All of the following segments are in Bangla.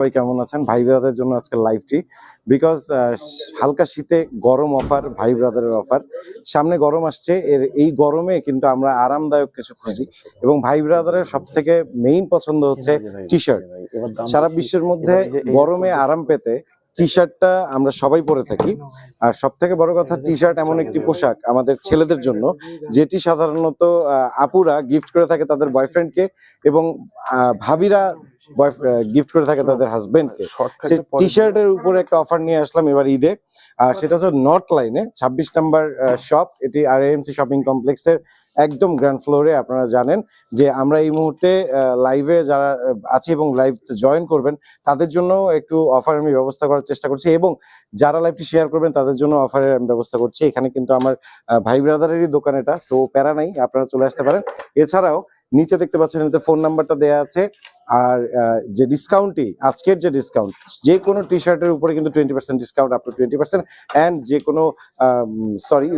সবাই কেমন আছেন? ভাই ব্রাদারের জন্য আজকে লাইভটি বিকজ হালকা শীতে গরম অফার ভাই ব্রাদারের অফার সামনে গরম আসছে এর এই গরমে কিন্তু আমরা আরামদায়ক কিছু খুঁজি। এবং ভাই ব্রাদারের সব থেকে মেইন পছন্দ হচ্ছে টি শার্ট সারা বিশ্বের মধ্যে গরমে আরাম পেতে টি শার্টটা আমরা সবাই পরে থাকি। আর সব থেকে বড় কথা টি শার্ট এমন একটি পোশাক আমাদের ছেলেদের জন্য যেটি সাধারণত আপুরা গিফট করে থাকে তাদের বয়ফ্রেন্ডকে এবং আহ, ভাবিরা গিফট করে থাকে তাদের হাজবেন্ডকে সে টি শার্টের উপরে একটা অফার নিয়ে আসলাম এবার ঈদে। আর সেটা হচ্ছে নর্থ লাইনে ছাব্বিশ নাম্বার শপ এটি আর এমসি শপিং কমপ্লেক্সের একদম গ্রাউন্ড ফ্লোরে আপনারা জানেন যে আমরা এই মুহূর্তে লাইভে যারা আছে এবং লাইভ জয়েন করবেন তাদের জন্য একটু অফার আমি ব্যবস্থা করার চেষ্টা করছি এবং যারা লাইভটি শেয়ার করবেন তাদের জন্য অফারের আমি ব্যবস্থা করছি। এখানে কিন্তু আমার ভাই ব্রাদারেরই দোকান এটা সো প্যারা নাই আপনারা চলে আসতে পারেন। এছাড়াও নিচে দেখতে পাচ্ছেন এতে ফোন নাম্বারটা দেওয়া আছে। আর যে ডিসকাউন্টটি আজকের যে ডিসকাউন্ট যে কোনো টি শার্টের উপরে কিন্তু twenty percent discount up to twenty percent and যে কোনো সরি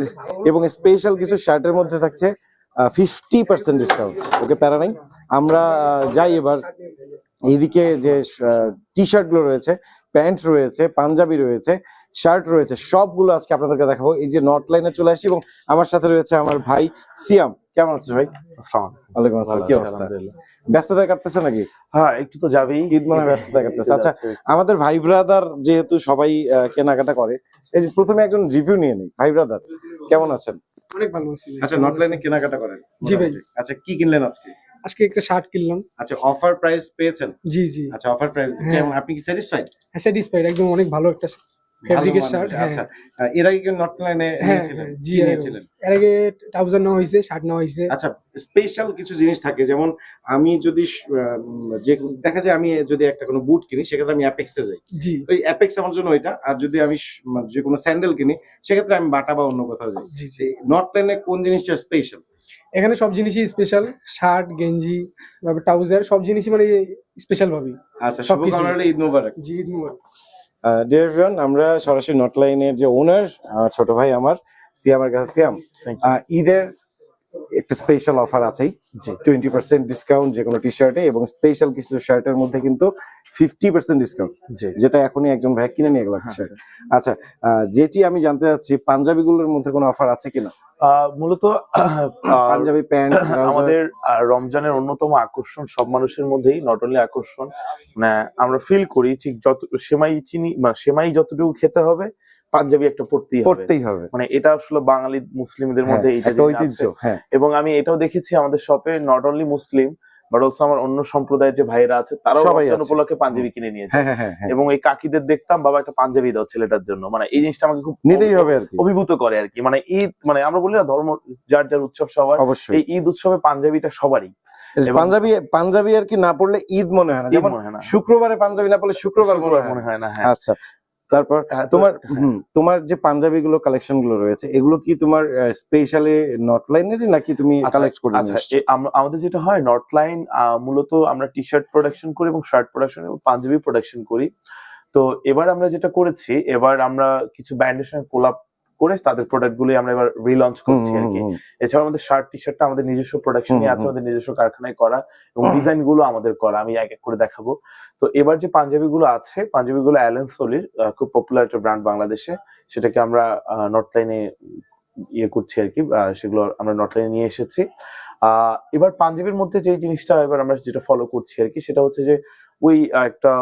এবং স্পেশাল কিছু শার্টের মধ্যে থাকছে ফিফটি পার্সেন্ট ডিসকাউন্ট ওকে, প্যারা নাই? আমরা যাই এবার, এইদিকে যে টি শার্টগুলো রয়েছে, প্যান্ট রয়েছে, পাঞ্জাবি রয়েছে শার্ট রয়েছে সবগুলো আজকে আপনাদেরকে দেখাবো। এই যে নর্থ লাইনে চলে আসি এবং আমার সাথে রয়েছে আমার ভাই সিয়াম। কেমন আছিস ভাই? ওয়ালাইকুম আসসালাম কি অবস্থা? ব্যস্ততা কাটতেছে নাকি? হ্যাঁ একটু তো যাবেই। ঈদ মনে ব্যস্ততা কাটতেছে। আচ্ছা আমাদের ভাই ব্রাদার যেহেতু সবাই কেনাকাটা করে এই যে প্রথমে একজন রিভিউ নিয়ে নিই। ভাই ব্রাদার কেমন আছেন? অনেক ভালো আছি আচ্ছা নর্থ লাইনে কেনাকাটা করেন। জি ভাই। আচ্ছা কি কিনলেন আজকে? আজকে একটা শার্ট কিনলাম। আচ্ছা অফার প্রাইস পেয়েছেন? জি জি। আচ্ছা অফার প্রাইস হ্যাঁ। কেমন? আপনি কি স্যাটিসফাইড স্যাটিসফাইড একদম অনেক ভালো একটা ফেব্রিকের শার্ট হ্যাঁ। আচ্ছা এর আগে কি নর্থ লাইনে হ্যাঁ, নিয়েছিলেন? হ্যাঁ, জি, আগে। নিয়েছিলেন? এর আগে ট্রাউজার নেওয়া হয়েছে শার্ট নেওয়া হয়েছে। আচ্ছা স্পেশাল কিছু জিনিস থাকে যেমন আমি যদি যে দেখা যায় আমি যদি একটা কোনো বুট কিনি সেক্ষেত্রে আমি অ্যাপেক্সে যাই। জি। ওই অ্যাপেক্স আমার জন্য ওইটা আর যদি আমি যে কোনো স্যান্ডেল কিনি সেক্ষেত্রে আমি বাটা বা অন্য কোথাও যাই। জি জি। নর্থ লাইনে কোন জিনিসটা স্পেশাল এখানে সব জিনিসই স্পেশাল শার্ট গেঞ্জি ট্রাউজার সব জিনিসই মানে স্পেশাল ভাবে। আচ্ছা। শুভকামনা রইল ঈদ মোবারক। জি ঈদ মুবারক। ডিয়ার এভরিওয়ান আমরা সরাসরি নর্থ লাইনের যে ওনার ছোট ভাই আমার সিয়ামের কাছে। সিয়াম ঈদের একটা স্পেশাল অফার আছেই। টোয়েন্টি পার্সেন্ট ডিসকাউন্ট যে কোনো টি শার্টে এবং স্পেশাল কিছু শার্টের মধ্যে কিন্তু ফিফটি পার্সেন্ট ডিসকাউন্ট যেটা এখনই একজন ভাই কিনে নিয়ে গেল আচ্ছা। আহ, যেটি আমি জানতে চাচ্ছি পাঞ্জাবি গুলোর মধ্যে কোনো অফার আছে কিনা? মূলত পাঞ্জাবি প্যান্ট আমাদের রমজানের অন্যতম আকর্ষণ সব মানুষের মধ্যেই নট অনলি আকর্ষণ মানে আমরা ফিল করি ঠিক যত সেমাই চিনি মানে সেমাই যতটুকু খেতে হবে পাঞ্জাবি একটা পড়তেই পড়তেই হবে। মানে এটা আসলে বাঙালি মুসলিমদের মধ্যে এটা একটা ঐতিহ্য হ্যাঁ। এবং আমি এটাও দেখেছি আমাদের শপে not only Muslim but also আমার অন্য সম্প্রদায়ের যে ভাইরা আছে তারাও রমজান উপলক্ষে পাঞ্জাবি কিনে নিয়েছে হ্যাঁ হ্যাঁ হ্যাঁ এবং এই কাকিদের দেখতাম বাবা একটা পাঞ্জাবি দাও ছেলেটার জন্য। মানে এই জিনিসটা আমাকে খুব নিতেই হবে আর কি। অভিভূত করে আর কি। মানে ঈদ মানে আমরা বলি না ধর্ম যার যার উৎসব সবার অবশ্যই। এই ঈদ উৎসবে পাঞ্জাবিটা সবারই। পাঞ্জাবি পাঞ্জাবি আর কি না পড়লে ঈদ মনে হয় না। যেমন শুক্রবারে পাঞ্জাবি না পড়লে শুক্রবার মনে হয় মনে না। হয় না হ্যাঁ। আচ্ছা। তারপর হ্যাঁ, তোমার। তোমার যে পাঞ্জাবি গুলো কালেকশনগুলো রয়েছে এগুলো কি তোমার স্পেশালি নর্থ লাইনের নাকি তুমি আচ্ছা, কালেক্ট করে আচ্ছা? এ- আম- আমাদের যেটা হয় নর্থ লাইন মূলত আমরা টি শার্ট প্রোডাকশন করি এবং শার্ট প্রোডাকশন এবং পাঞ্জাবি প্রোডাকশন করি তো এবার আমরা যেটা করেছি এবার আমরা কিছু ব্র্যান্ডের সঙ্গে কোলাপ করে তাদের প্রোডাক্ট গুলি আমরা এবার রিলঞ্চ করছি আর কি। এছাড়া আমাদের শার্ট টি শার্টটা আমাদের নিজস্ব প্রোডাকশনই আছে আমাদের নিজস্ব কারখানায় করা এবং ডিজাইনগুলো আমাদের করা আমি এক এক করে দেখাবো। তো এবার যে পাঞ্জাবি গুলো আছে পাঞ্জাবি গুলো অ্যালেন সোলির খুব পপুলার একটা ব্র্যান্ড বাংলাদেশে। সেটাকে আমরা নর্থ লাইনে ইয়ে করছি আর কি সেগুলো আমরা নর্থ লাইনে নিয়ে এসেছি। আহ, এবার পাঞ্জাবির মধ্যে যে জিনিসটা এবার আমরা যেটা ফলো করছি আর কি সেটা হচ্ছে যে ওই একটা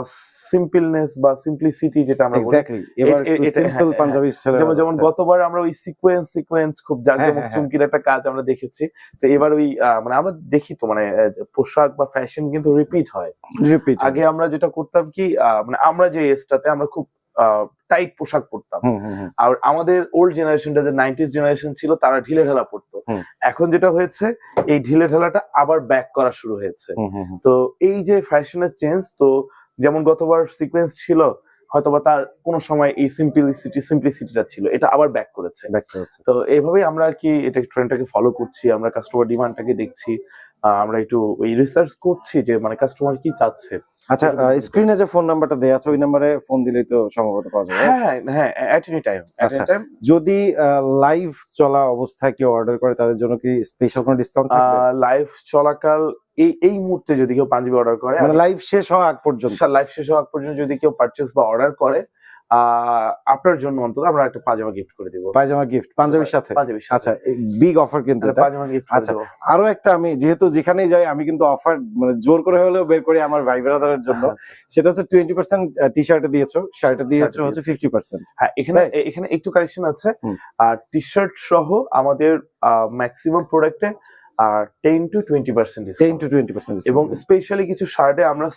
সিম্পলনেস বা সিম্পলিসিটি যেটা আমরা এক্স্যাক্টলি এবার সিম্পল হ্যাঁ, পাঞ্জাবি যেমন যেমন গতবার আমরা ওই সিকোয়েন্স সিকোয়েন্স খুব হ্যাঁ, জাঁকজমক হ্যাঁ, হ্যাঁ। চুমকির একটা কাজ আমরা দেখেছি। তো এবার ওই মানে আমরা দেখি তো মানে পোশাক বা ফ্যাশন কিন্তু রিপিট হয়। রিপিট আগে আমরা যেটা করতাম কি আহ, মানে আমরা যে এজটাতে আমরা খুব টাইট পোশাক পরতাম। আর আমাদের ওল্ড জেনারেশনটা যে নাইনটিস জেনারেশন ছিল তারা ঢিলে ঢালা পড়তো এখন যেটা হয়েছে এই ঢিলে ঢালাটা আবার ব্যাক করা শুরু হয়েছে। তো এই যে ফ্যাশনের চেঞ্জ তো যেমন গতবার সিকোয়েন্স ছিল হয়তোবা তার কোনো সময় এই সিম্পলিসিটি সিম্পলিসিটিটা ছিল এটা আবার ব্যাক করেছে। তো এইভাবেই আমরা আর কি এটা ট্রেন্ডটাকে ফলো করছি আমরা কাস্টমার ডিমান্ডটাকে দেখছি আমরা একটু ওই রিসার্চ করছি যে মানে কাস্টমার কি চাচ্ছে। আচ্ছা স্ক্রিনে যে ফোন নাম্বারটা দেয়া আছে ওই নাম্বারে ফোন দিলেই তো সম্ভবত পাওয়া যাবে হ্যাঁ হ্যাঁ এট এনি টাইম আচ্ছা। যদি লাইভ চলা অবস্থায় কেউ অর্ডার করে তাদের জন্য কি স্পেশাল কোনো ডিসকাউন্ট থাকবে? লাইভ চলাকাল এই এই মুহূর্তে যদি কেউ পাঞ্জাবি অর্ডার করে মানে লাইভ শেষ হওয়া আগ পর্যন্ত? লাইভ শেষ হওয়া হওয়ার পর্যন্ত যদি কেউ পারচেজ বা অর্ডার করে আপনার জন্য অন্তত আমরা একটা পাজামা গিফট করে দিব। পায়জামা গিফট পাঞ্জাবির সাথে? পাঞ্জাবির আচ্ছা বিগ অফার কিন্তু পাজামা গিফট আচ্ছা। আরও একটা আমি যেহেতু যেখানেই যাই আমি কিন্তু অফার মানে জোর করে হলেও বের করি আমার ভাই ব্রাদারের জন্য। সেটা হচ্ছে টোয়েন্টি পার্সেন্ট টি শার্টে দিয়েছ। শার্টে দিয়েছ হচ্ছে ফিফটি পার্সেন্ট হ্যাঁ এখানে এখানে একটু কারেকশন আছে। আর টি শার্ট সহ আমাদের ম্যাক্সিমাম প্রোডাক্টে আর ten to twenty percent ten to twenty percent এবং স্পেশালি কিছু শার্টে আমরা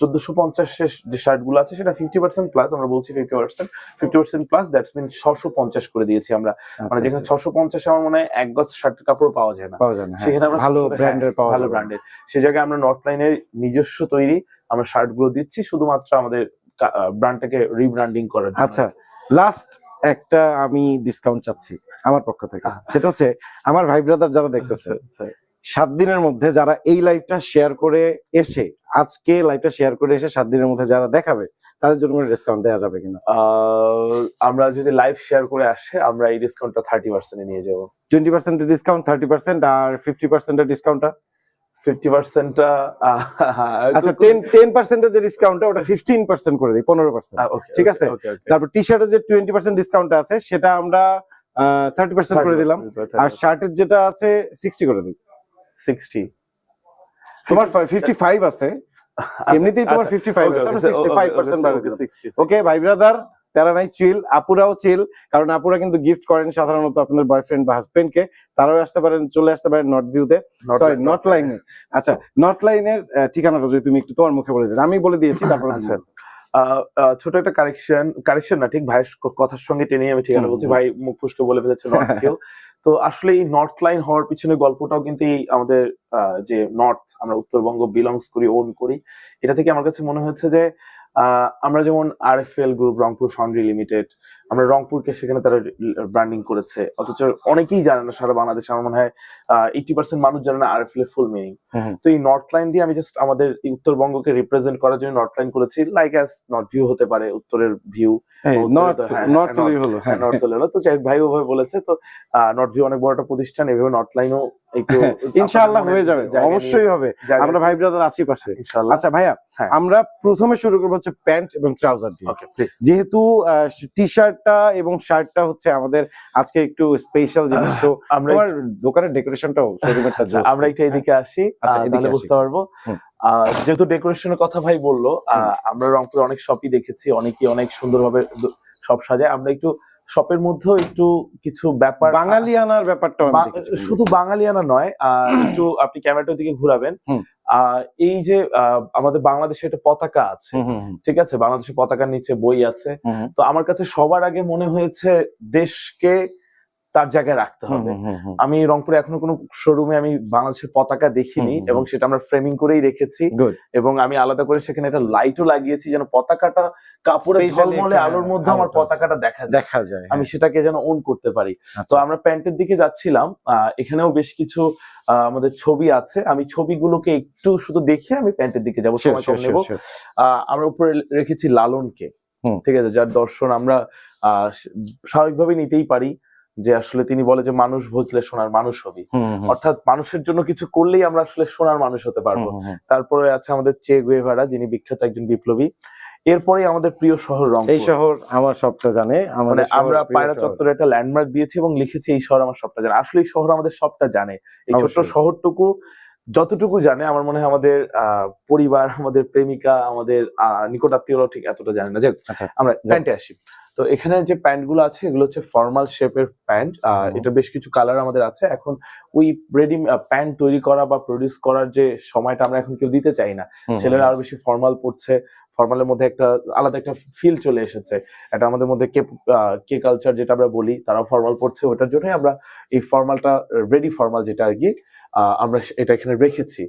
চোদ্দশো পঞ্চাশের যে শার্টগুলো আছে সেটা ফিফটি পার্সেন্ট প্লাস আমরা বলছি fifty percent fifty percent plus that's mean ছশো পঞ্চাশ করে দিয়েছি আমরা। মানে যেখানে ছশো পঞ্চাশ আমার মনে হয় এক গজ শার্টের কাপড় পাওয়া যায় না। পাওয়া যায় না হ্যাঁ। সেখানে আমরা ভালো ব্র্যান্ডের পাওয়া ভালো ব্র্যান্ডের সে জায়গায় আমরা নর্থ লাইনের নিজস্ব তৈরি আমরা শার্টগুলো দিচ্ছি শুধুমাত্র আমাদের ব্র্যান্ডটাকে রিব্র্যান্ডিং করার জন্য। আচ্ছা লাস্ট একটা আমি ডিসকাউন্ট চাচ্ছি আমার পক্ষ থেকে। সেটা হচ্ছে আমার ভাই ব্রাদার যারা দেখতেছে আচ্ছা, সাত দিনের মধ্যে যারা এই লাইভটা শেয়ার করে এসে আজকে লাইভটা শেয়ার করে এসে সাত দিনের মধ্যে যারা দেখাবে তাদের জন্য কোনো ডিসকাউন্ট দেওয়া যাবে কিনা? আমরা যদি লাইভ শেয়ার করে আসে আমরা এই ডিসকাউন্টটা থার্টি পার্সেন্টে নিয়ে যাব। টোয়েন্টি পার্সেন্টের ডিসকাউন্ট থার্টি পার্সেন্ট আর ফিফটি পার্সেন্টের ডিসকাউন্টটা ফিফটি পার্সেন্টটা আচ্ছা টেন টেন পার্সেন্টের যে ডিসকাউন্টটা ওটা ফিফটিন পার্সেন্ট করে দিই পনেরো পার্সেন্ট ঠিক আছে? তারপর টি শার্টের যে টোয়েন্টি পার্সেন্ট ডিসকাউন্ট আছে সেটা আমরা থার্টি পার্সেন্ট করে দিলাম। আর শার্টের যেটা আছে সিক্সটি করে দিই। সিক্সটি তোমার ফিফটি ফাইভ আছে। এমনিতেই তোমার 55 আছে, আমরা 65% বাড়িয়ে ওকে ভাই ব্রাদার তারা নাই চিল আপুরাও চিল কারণ আপুরা কিন্তু গিফট করেন সাধারণত আপনাদের বয়ফ্রেন্ড বা হাজবেন্ড কে তারাও আসতে পারেন চলে আসতে পারেন নর্থ ভিউতে সরি নর্থ লাইনে আচ্ছা নর্থ লাইনের ঠিকানাটা যদি তুমি একটু তোমার মুখে বলে দিন আমি বলে দিয়েছি তারপর আচ্ছা। ছোট একটা কারেকশন কারেকশন না ঠিক? ভাইয়ের কথার সঙ্গে টেনে আমি ঠিকানা বলছি ভাই মুখ ফুসকে বলে ফেলেছে নর্থ হিল তো আসলে এই নর্থ লাইন হওয়ার পিছনে গল্পটাও কিন্তু এই আমাদের আহ, যে নর্থ আমরা উত্তরবঙ্গ বিলংস করি ওন করি এটা থেকে আমার কাছে মনে হচ্ছে যে আহ, আমরা যেমন আর F L group Rangpur foundry limited আমরা রংপুরকে সেখানে তারা ব্র্যান্ডিং করেছে। অথচ অনেকেই জানে না সারা বাংলাদেশে। আমার মনে হয় এইটি পার্সেন্ট মানুষ জানে না আর এফ ফুল মিনিং তো এই নর্থ লাইন দিয়ে আমি জাস্ট আমাদের উত্তরবঙ্গকে রিপ্রেজেন্ট করার জন্য নর্থ লাইন করেছি। লাইক অ্যাজ নর্থ ভিউ হতে পারে উত্তরের ভিউ নর্থ হ্যাঁ, নর্থ হ্যাঁ, হলো হ্যাঁ। নর্থ এলো তো যাই ভাই ওভাবে বলেছে। তো নর্থ ভিউ অনেক বড় একটা প্রতিষ্ঠান। এভাবে নর্থ লাইনও একটু ইনশাআল্লাহ হয়ে যাবে। অবশ্যই হবে। আমরা ভাই ব্রাদার আছি পাশে। আচ্ছা ভাইয়া হ্যাঁ। আমরা প্রথমে শুরু করব হচ্ছে প্যান্ট এবং ট্রাউজার দিয়ে। যেহেতু টি শার্টটা এবং শার্টটা হচ্ছে আমাদের আজকে একটু স্পেশাল জিনিস। তো আমরা দোকানের ডেকোরেশনটাও শোরুমেরটা আচ্ছা, আমরা একটু এদিকে আসি। আচ্ছা, এদিকে বুঝতে পারব। আহ, যেহেতু ডেকোরেশনের কথা ভাই বলল আহ, আমরা রংপুরে অনেক শপই দেখেছি অনেকেই অনেক সুন্দরভাবে সব সাজায়। আমরা একটু শপের মধ্যেও একটু কিছু ব্যাপার বাঙালিয়ানার ব্যাপারটা শুধু বাঙালি আনা শুধু বাঙালিয়ানা নয় আহ, একটু আপনি ক্যামেরাটার দিকে ঘুরাবেন। আহ, এই যে আহ, আমাদের বাংলাদেশে একটা পতাকা আছে ঠিক আছে? বাংলাদেশের পতাকার নিচে বই আছে। তো আমার কাছে সবার আগে মনে হয়েছে দেশকে তার জায়গায় রাখতে হবে। আমি রংপুরে এখনও কোনো শোরুমে আমি বাংলাদেশের পতাকা দেখিনি এবং সেটা আমরা ফ্রেমিং করেই রেখেছি। এবং আমি আলাদা করে সেখানে একটা লাইটও লাগিয়েছি যেন পতাকাটা কাপড়ের Specially ঝলমলে আলোর মধ্যে আমার পতাকাটা দেখা দেখা যায় আমি সেটাকে যেন ওন করতে পারি। হ্যাঁ। তো আমরা প্যান্টের দিকে যাচ্ছিলাম। আহ, এখানেও বেশ কিছু আহ, আমাদের ছবি আছে। আমি ছবিগুলোকে একটু শুধু দেখে আমি প্যান্টের দিকে যাব সময় কম নেব। আমরা উপরে রেখেছি লালনকে। ঠিক আছে? যার দর্শন আমরা আহ, স্বাভাবিকভাবে নিতেই পারি। যে আসলে তিনি বলে যে মানুষ বুঝলে সোনার মানুষ হবি। অর্থাৎ মানুষের জন্য কিছু করলেই আমরা আসলে সোনার মানুষ হতে পারব। তারপরে আছে আমাদের চে গুয়েভারা যিনি বিখ্যাত একজন বিপ্লবী। এরপরে আমাদের প্রিয় শহর রং এই শহর আমার সবটা জানে মানে আমরা পায়রা চত্বরে একটা ল্যান্ডমার্ক দিয়েছি এবং লিখেছি এই শহর আমার সবটা জানে। আসলে এই শহর আমাদের সবটা জানে। এই ছোট্ট শহরটুকু যতটুকু জানে আমার মনে হয় আমাদের পরিবার আমাদের প্রেমিকা আমাদের নিকটাত্মীয়রাও ঠিক এতটা জানে না। যে আচ্ছা আমরা প্যান্টে আসি। তো এখানে যে প্যান্টগুলো আছে এগুলো হচ্ছে ফর্মাল শেপের প্যান্ট। এটা বেশ কিছু কালার আমাদের আছে। এখন ওই রেডি প্যান্ট তৈরি করা বা প্রডিউস করার যে সময়টা আমরা এখন কেউ দিতে চাই না ছেলেরা আরও বেশি ফর্মাল পড়ছে ফর্মালের মধ্যে একটা আলাদা একটা ফিল চলে এসেছে। এটা আমাদের মধ্যে কে কে কালচার যেটা আমরা বলি তারা ফর্মাল পড়ছে ওটার জন্যই আমরা এই ফর্মালটা রেডি ফর্মাল যেটা আর কি আমরা এটা এখানে রেখেছি।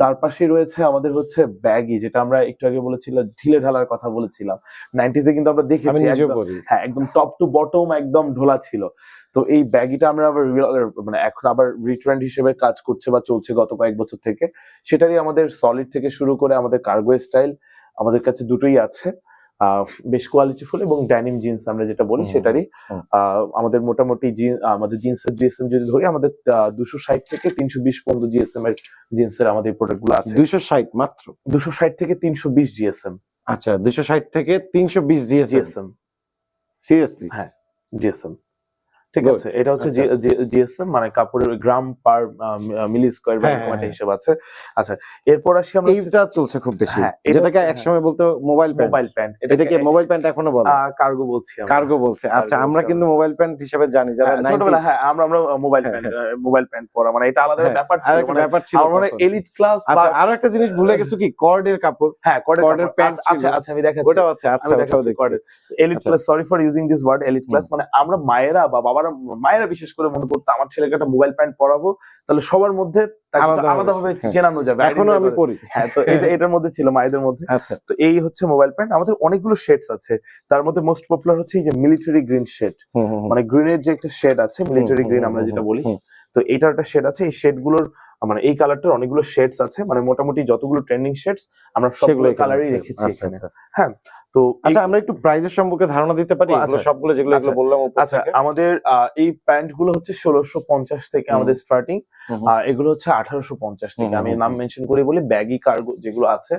তার পাশে রয়েছে আমাদের হচ্ছে ব্যাগি যেটা আমরা একটু আগে বলেছিলাম ঢিলে ঢালার কথা বলেছিলাম। নাইনটিজে কিন্তু আমরা আমি দেখেছি হ্যাঁ একদম টপ টু বটম একদম ঢোলা ছিল। তো এই ব্যাগিটা আমরা আবার মানে এখন আবার রিট্রেন্ড হিসেবে কাজ করছে বা চলছে গত কয়েক বছর থেকে। সেটারই আমাদের সলিড থেকে শুরু করে আমাদের কার্গো স্টাইল আমাদের কাছে দুটোই আছে। বেশ কোয়ালিটিফুল এবং ড্যানিম জিন্স আমরা যেটা বলি সেটারই। আমাদের মোটামুটি আমাদের জিন্সের জিএসএম যদি ধরি আমাদের দুশো ষাট থেকে তিনশো বিশ পর্যন্ত জিএসএম এর জিন্সের আমাদের প্রোডাক্টগুলো আছে। দুইশো ষাট মাত্র? দুশো ষাট থেকে তিনশো বিশ জিএসএম আচ্ছা দুশো ষাট থেকে তিনশো বিশ জিএস জিএসএম সিরিয়াসলি হ্যাঁ জিএসএম ঠিক আছে? এটা হচ্ছে আচ্ছা। জিএসএম মানে কাপড়ের গ্রাম পার মিলি স্কোয়ার হ্যাঁ, এরকম একটা হ্যাঁ। আছে। আচ্ছা এরপর আসি আমরা এইটা চলছে খুব বেশি। হ্যাঁ, যেটাকে একসময় বলতো মোবাইল প্যান্ট মোবাইল প্যান্ট এটাকে মোবাইল প্যান্ট এখনও বলে। কার্গো বলছি আমরা। কার্গো বলছে। আচ্ছা আমরা কিন্তু মোবাইল প্যান্ট হিসেবে জানি যারা ছোটবেলা হ্যাঁ আমরা আমরা মোবাইল প্যান্ট মোবাইল প্যান্ট পরা। মানে এটা আলাদা ব্যাপার ছিল। মানে ব্যাপার ছিল মানে এলিট ক্লাস আচ্ছা আরও একটা জিনিস ভুলে গেছো কি? কর্ডের কাপড়। হ্যাঁ কর্ডের প্যান্ট আচ্ছা আচ্ছা আমি দেখাচ্ছি। ওটাও আছে আচ্ছা ওটাও দেখছি। এলিট আচ্ছা। Class sorry for using this word elite class মানে আমরা মায়েরা বা বাবারা মায়েরা বিশেষ করে মনে করতো আমার ছেলেকে একটা মোবাইল প্যান্ট পরাবো তাহলে সবার মধ্যে আলাদাভাবে, হ্যাঁ। চেনানো যাবে এখনও আমি পড়ি হ্যাঁ তো এটা এটার মধ্যে ছিল মায়েদের মধ্যে। আচ্ছা। তো এই হচ্ছে মোবাইল প্যান্ট আমাদের অনেকগুলো শেডস আছে। তার মধ্যে মোস্ট পপুলার হচ্ছে এই যে মিলিটারি গ্রিন শেড। মানে গ্রিনের যে একটা শেড আছে মিলিটারি গ্রিন আমরা যেটা বলি তো এটার একটা শেড আছে। এই শেডগুলোর মানে এই কালারটার অনেকগুলো শেডস আছে মানে মোটামুটি যতগুলো ট্রেন্ডিং শেডস আমরা সবগুলো কালারই রেখেছি আচ্ছা আচ্ছা। তো আচ্ছা আমরা একটু প্রাইজের সম্পর্কে ধারণা দিতে পারি এগুলো আচ্ছা। সবগুলো যেগুলো এগুলো বললাম উপর আচ্ছা আমাদের এই প্যান্টগুলো হচ্ছে ষোলোশো পঞ্চাশ থেকে আমাদের স্টার্টিং এগুলো হচ্ছে আঠারোশো পঞ্চাশ থেকে। আমি নাম মেনশন করে বলি ব্যাগি কার্গো যেগুলো আছে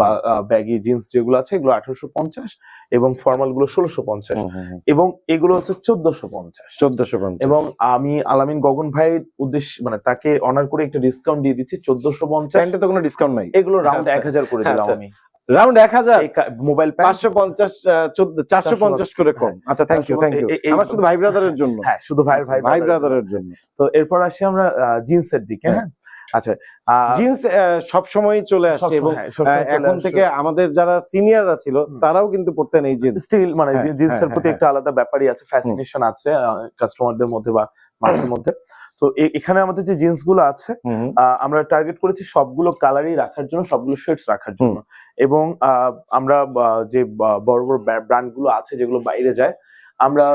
বা ব্যাগি জিন্স যেগুলো আছে এগুলো আঠারোশো পঞ্চাশ এবং ফর্মালগুলো ষোলোশো পঞ্চাশ। হুম, হুম, হুম। এবং এগুলো হচ্ছে চোদ্দশো পঞ্চাশ। চোদ্দশো পঞ্চাশ। এবং আমি আলামিন গগন ভাইয়ের উদ্দেশ্য মানে তাকে অনার করে একটা ডিসকাউন্ট দিয়ে দিচ্ছি চোদ্দশো পঞ্চাশ। প্যান্টে তো কোনো ডিসকাউন্ট নাই। এগুলো রাউন্ড আচ্ছা। এক হাজার করে দিলাম আচ্ছা। আমি। রাউন্ড এক হাজার? মোবাইল পাঁচশো পঞ্চাশ চারশো পঞ্চাশ করে কম। আচ্ছা থ্যাংক ইউ থ্যাংক ইউ আমার শুধু ভাই ব্রাদারের জন্য। হ্যাঁ শুধু ভাই ভাই ভাই। ব্রাদারের জন্য। তো এরপর আসি আমরা জিন্সের দিকে হ্যাঁ? আচ্ছা আহ, জিন্স সব সময় চলে আসছে এবং হ্যাঁ, এখন থেকে আমাদের যারা সিনিয়ররা ছিল তারাও কিন্তু পড়তেন এই জিন্স স্টিল মানে হ্যাঁ, জিন্সের হ্যাঁ, প্রতি হ্যাঁ, একটা আলাদা ব্যাপারই আছে ফ্যাসিনেশন আছে কাস্টমারদের মধ্যে বা মানুষের মধ্যে। তো এখানে আমাদের যে জিন্সগুলো আছে আমরা টার্গেট করেছি সবগুলো কালারই রাখার জন্য সবগুলো শেডস রাখার জন্য। এবং আহ, আমরা যে বড় বড় ব্র্যান্ডগুলো আছে যেগুলো বাইরে যায় আমরা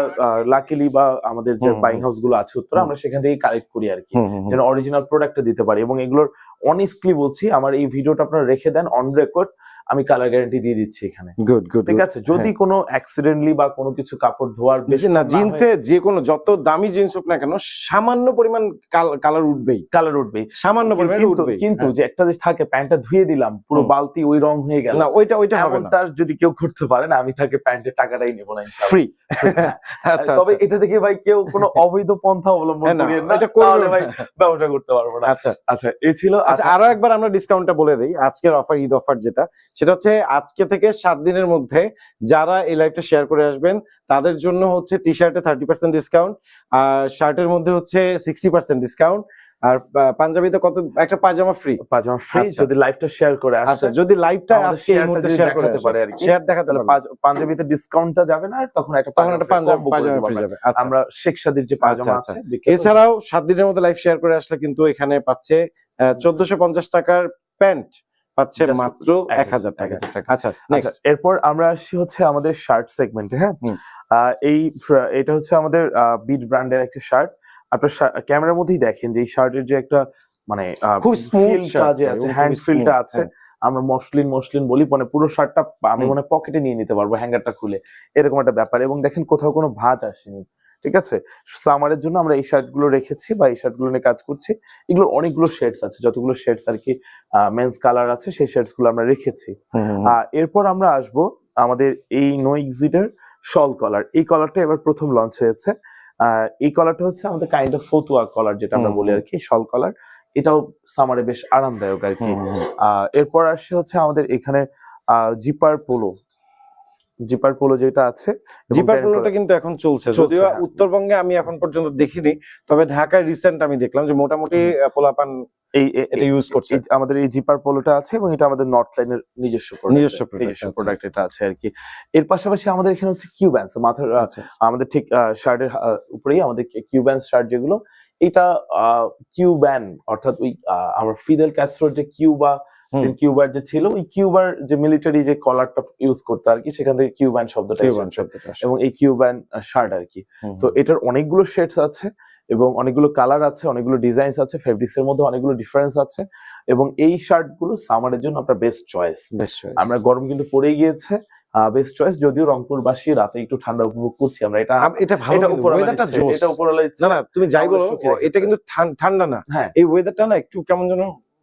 লাকিলি বা আমাদের যে বাইং। হাউসগুলো আছে উত্তরে। আমরা সেখান থেকে কালেক্ট করি আর কি যেন অরিজিনাল প্রোডাক্টটা দিতে পারি। এবং এগুলোর অনেস্টলি বলছি আমার এই ভিডিওটা আপনারা রেখে দেন অন রেকর্ড আমি কালার গ্যারান্টি দিয়ে দিচ্ছি এখানে। গুড গুড ঠিক আছে? যদি কোনো অ্যাক্সিডেন্টলি বা কোনো কিছু কাপড় ধোয়ার বেশি না জিন্সে যে কোনো যত দামি জিন্স হোক না কেন সামান্য পরিমাণ কালার উঠবেই। কালার উঠবেই। সামান্য পরিমাণ কিন্তু উঠবেই। কিন্তু হ্যাঁ। যে একটা যে থাকে প্যান্টটা ধুয়ে দিলাম পুরো বালতি ওই রং হয়ে গেল। না ওইটা ওইটা হবে না। তার যদি কেউ করতে পারে না আমি তাকে প্যান্টের টাকাটাই নেব না ফ্রি আচ্ছা তবে আচ্ছা। এটা থেকে ভাই কেউ কোনো অবৈধ পন্থা অবলম্বন হ্যাঁ, না, করিয়েন এটা তাহলে ভাই না। ব্যবসা করতে পারব না। আচ্ছা। আচ্ছা এই ছিল আচ্ছা আচ্ছা। আরও একবার আমরা ডিসকাউন্টটা বলে দিই। আজকের অফার ঈদ অফার যেটা সেটা হচ্ছে আজকে থেকে সাত দিনের মধ্যে যারা এই লাইভটা শেয়ার করে আসবেন তাদের জন্য হচ্ছে টি শার্টে থার্টি পার্সেন্ট ডিসকাউন্ট আর শার্টের মধ্যে হচ্ছে সিক্সটি পার্সেন্ট ডিসকাউন্ট আর পাঞ্জাবিতে কত একটা পাজামা ফ্রি পাজামা ফ্রি আচ্ছা। যদি লাইভটা শেয়ার করে আচ্ছা আসে যদি লাইভটা আজকে এই মুহূর্তে শেয়ার করতে পারে আর কি। শেয়ার দেখাতে পাঁচ- পাঞ্জাবিতে ডিসকাউন্টটা যাবে না তখন একটা তখন একটা পাঞ্জাবি পাজামা ফ্রি যাবে। আচ্ছা। আমরা শেখ সাদির যে পাজামা আচ্ছা, আছে এছাড়াও সাত দিনের মধ্যে লাইভ শেয়ার করে আসলে কিন্তু এখানে পাচ্ছে চোদ্দশো পঞ্চাশ টাকার প্যান্ট। পাচ্ছে মাত্র এক হাজার টাকা। টাকা। আচ্ছা আচ্ছা এরপর আমরা আসছি হচ্ছে আমাদের শার্ট সেগমেন্টে হ্যাঁ? এই এটা হচ্ছে আমাদের বিট ব্র্যান্ডের একটা শার্ট আপনার ক্যামেরার মধ্যেই দেখেন যে এই শার্টের যে একটা মানে খুব স্মুথ যে আছে হ্যান্ড ফিলটা আছে আমরা মসলিন মসলিন বলি মানে পুরো শার্টটা আমি। মনে পকেটে নিয়ে নিতে পারব হ্যাঙ্গারটা খুলে। এরকম একটা ব্যাপার এবং দেখেন কোথাও কোনো ভাঁজ আসেনি। ঠিক আছে? সামারের জন্য আমরা এই শার্টগুলো রেখেছি বা এই শার্টগুলো নিয়ে কাজ করছি। এগুলোর অনেকগুলো শেডস আছে যতগুলো শেডস আর কি মেন্স কালার আছে সেই শেডসগুলো আমরা রেখেছি। এরপর আমরা আসব আমাদের এই নো এক্সিটের শল কলার এই কলারটা এবার প্রথম লঞ্চ হয়েছে। আহ, এই কলারটা হচ্ছে আমাদের কাইন্ড অফ ফতুয়া কলার যেটা আমরা বলি আর কি শল কলার এটাও সামারে বেশ আরামদায়ক আর কি। আহ, এরপর আসছে হচ্ছে আমাদের এখানে জিপার পোলো জিপার পোলো যেটা আছে জিপার পোলোটা কিন্তু এখন চলছে যদিও হ্যাঁ। উত্তরবঙ্গে আমি এখন পর্যন্ত দেখিনি তবে ঢাকায় রিসেন্ট আমি দেখলাম যে মোটামুটি পোলাপান এই এটা ইউজ করছে আমাদের এই জিপার পোলোটা আছে এবং এটা আমাদের নর্থ লাইনের নিজস্ব নিজস্ব নিজস্ব প্রোডাক্ট এটা আছে আর কি এর পাশাপাশি আমাদের এখানে হচ্ছে কিউব্যান্স মাথার আচ্ছা। আমাদের ঠিক শার্টের উপরেই আমাদের কিউব্যান্স শার্ট যেগুলো এটা কিউব্যান অর্থাৎ ওই আমার ফিদেল ক্যাস্ট্রোর যে কিউবা। কিউবার যে ছিল ওই কিউবার যে মিলিটারি যে কলারটা ইউজ করতো আর কি সেখান থেকে কিউব্যান শব্দটা কিউবান শব্দটা এবং এই কিউব্যান শার্ট আর কি। তো এটার অনেকগুলো শেডস আছে এবং অনেকগুলো কালার আছে অনেকগুলো ডিজাইনস আছে ফেব্রিক্স এর মধ্যে অনেকগুলো ডিফারেন্স আছে এবং এই শার্টগুলো সামারের জন্য আপনার বেস্ট চয়েস। আমরা গরম কিন্তু পড়েই গিয়েছে বেস্ট চয়েস যদিও রংপুরবাসী রাতে একটু ঠান্ডা উপভোগ করছি আমরা এটা এটা ভালো এটা দিচ্ছে, এটা উপরওয়ালা না না তুমি যাই বলো। এটা কিন্তু ঠান- ঠান্ডা না। হ্যাঁ। এই ওয়েদারটা না একটু কেমন যেন